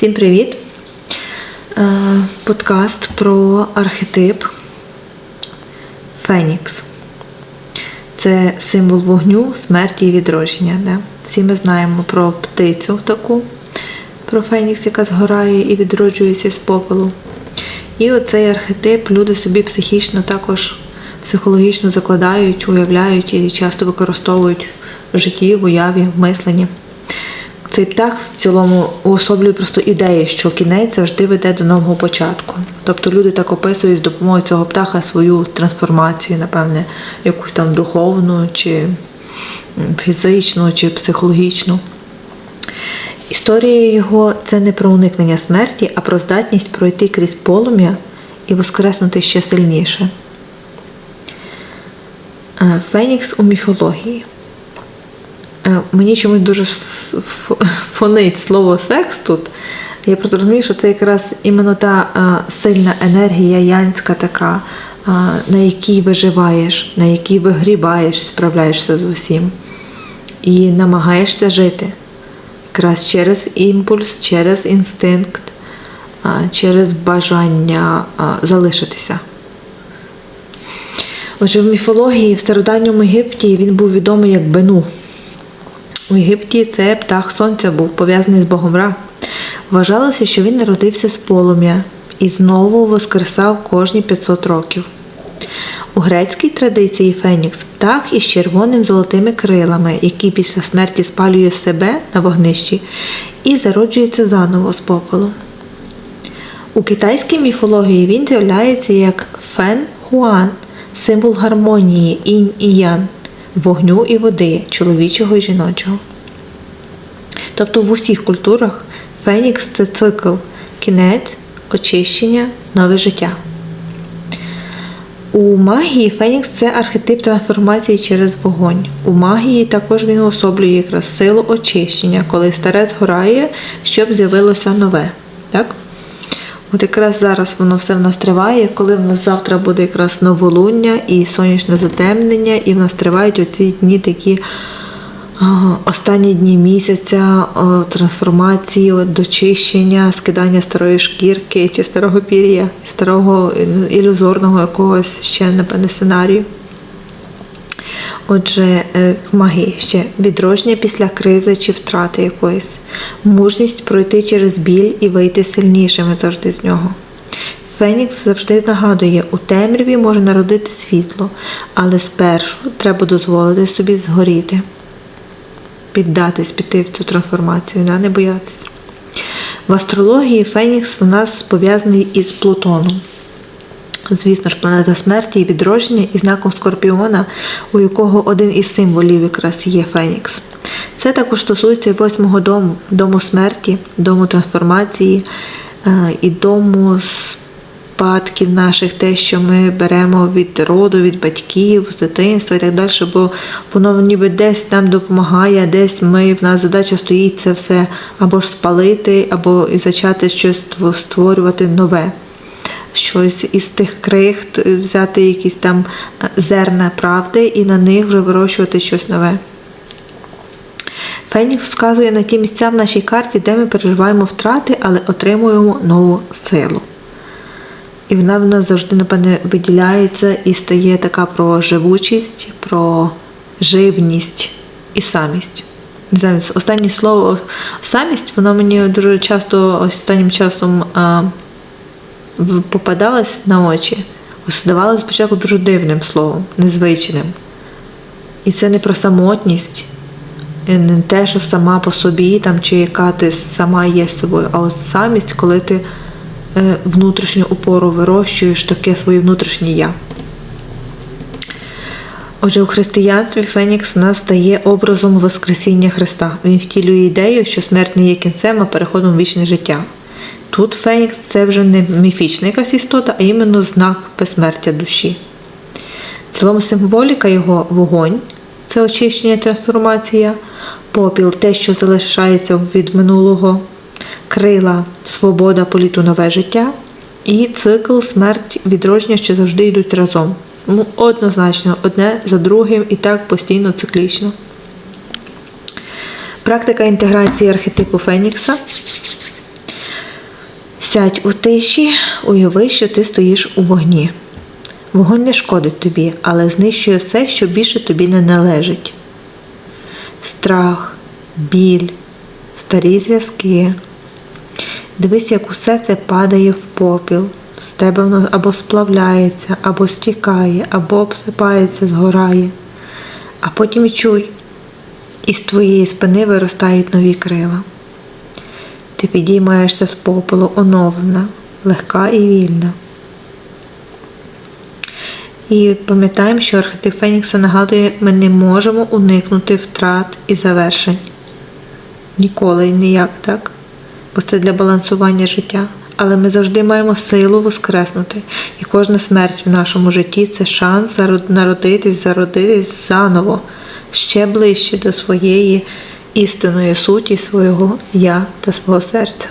Всім привіт! Е, Подкаст про архетип Фенікс. Це символ вогню, смерті і відродження. Да? Всі ми знаємо про птицю таку, про Фенікс, яка згорає і відроджується з попелу. І оцей архетип люди собі психічно також психологічно закладають, уявляють і часто використовують в житті, в уяві, в мисленні. Цей птах в цілому уособлює просто ідею, що кінець завжди веде до нового початку. Тобто люди так описують з допомогою цього птаха свою трансформацію, напевне, якусь там духовну, чи фізичну, чи психологічну. Історія його це не про уникнення смерті, а про здатність пройти крізь полум'я і воскреснути ще сильніше. Е, Фенікс у міфології. Е, Мені чомусь дуже фонить слово секс тут. Я просто розумію, що це якраз іменно та е, сильна енергія янська така, е, на якій виживаєш, на якій вигрібаєш, справляєшся з усім. І намагаєшся жити. Якраз через імпульс, через інстинкт, через бажання залишитися. Отже, в міфології в стародавньому Єгипті він був відомий як Бену. У Єгипті це птах сонця був пов'язаний з богом Ра. Вважалося, що він народився з полум'я і знову воскресав кожні 500 років. У грецькій традиції Фенікс птах із червоним золотими крилами, який після смерті спалює себе на вогнищі і зароджується заново з попелу. У китайській міфології він з'являється як Фен Хуан, символ гармонії інь і ян, вогню і води, чоловічого і жіночого. Тобто в усіх культурах Фенікс це цикл, кінець, очищення, нове життя. У магії Фенікс це архетип трансформації через вогонь. У магії також він уособлює якраз силу очищення, коли старе згорає, щоб з'явилося нове. Так? От якраз зараз воно все в нас триває, коли в нас завтра буде якраз новолуння і сонячне затемнення, і в нас тривають оці дні такі останні дні місяця трансформації, дочищення, скидання старої шкірки чи старого пір'я, старого ілюзорного якогось ще, напевне, сценарію. Отже, е, в магії ще відродження після кризи чи втрати якоїсь, мужність пройти через біль і вийти сильнішими завжди з нього. Фенікс завжди нагадує, у темряві може народити світло, але спершу треба дозволити собі згоріти, піддатись, піти в цю трансформацію, не боятися. В астрології Фенікс у нас пов'язаний із Плутоном. Звісно ж, планета смерті і відродження і знаком Скорпіона, у якого один із символів якраз є Фенікс. Це також стосується восьмого дому, дому смерті, дому трансформації е, і дому спадків наших, те, що ми беремо від роду, від батьків, з дитинства і так далі, бо воно ніби десь нам допомагає, десь ми, в нас задача стоїть це все або ж спалити, або і зачати щось створювати нове щось із тих крихт, е, взяти якісь там е, зерна правди і на них вже вирощувати щось нове. Фенікс вказує на ті місця в нашій карті, де ми переживаємо втрати, але отримуємо нову силу. І вона в нас завжди, напевне, виділяється і стає така про живучість, про живність і самість. Не останнє слово самість, воно мені дуже часто останнім часом а, попадалось на очі. Здавалося спочатку дуже дивним словом, незвичним. І це не про самотність, не те, що сама по собі, там, чи яка ти сама є собою, а от самість, коли ти е, внутрішню опору вирощуєш таке своє внутрішнє я. Отже, у християнстві Фенікс у нас стає образом Воскресіння Христа. Він втілює ідею, що смерть не є кінцем, а переходом в вічне життя. Тут Фенікс це вже не міфічна якась істота, а іменно знак безсмертя душі. В цілому символіка його вогонь це очищення трансформація, попіл те, що залишається від минулого, крила, свобода, політу нове життя, і цикл смерть відродження, що завжди йдуть разом. Ну, однозначно, одне за другим і так постійно циклічно. Практика інтеграції архетипу Фенікса Сядь у тиші, уяви, що ти стоїш у вогні. Вогонь не шкодить тобі, але знищує все, що більше тобі не належить. Страх, біль, старі зв'язки. Дивись, як усе це падає в попіл. З тебе воно або сплавляється, або стікає, або обсипається, згорає. А потім чуй, із твоєї спини виростають нові крила. Ти підіймаєшся з попелу оновлена, легка і вільна. І пам'ятаємо, що архетип Фенікса нагадує, ми не можемо уникнути втрат і завершень. Ніколи і ніяк, так? Бо це для балансування життя. Але ми завжди маємо силу воскреснути. І кожна смерть в нашому житті це шанс народитись, зародитись заново, ще ближче до своєї істинної суті, свого я та свого серця.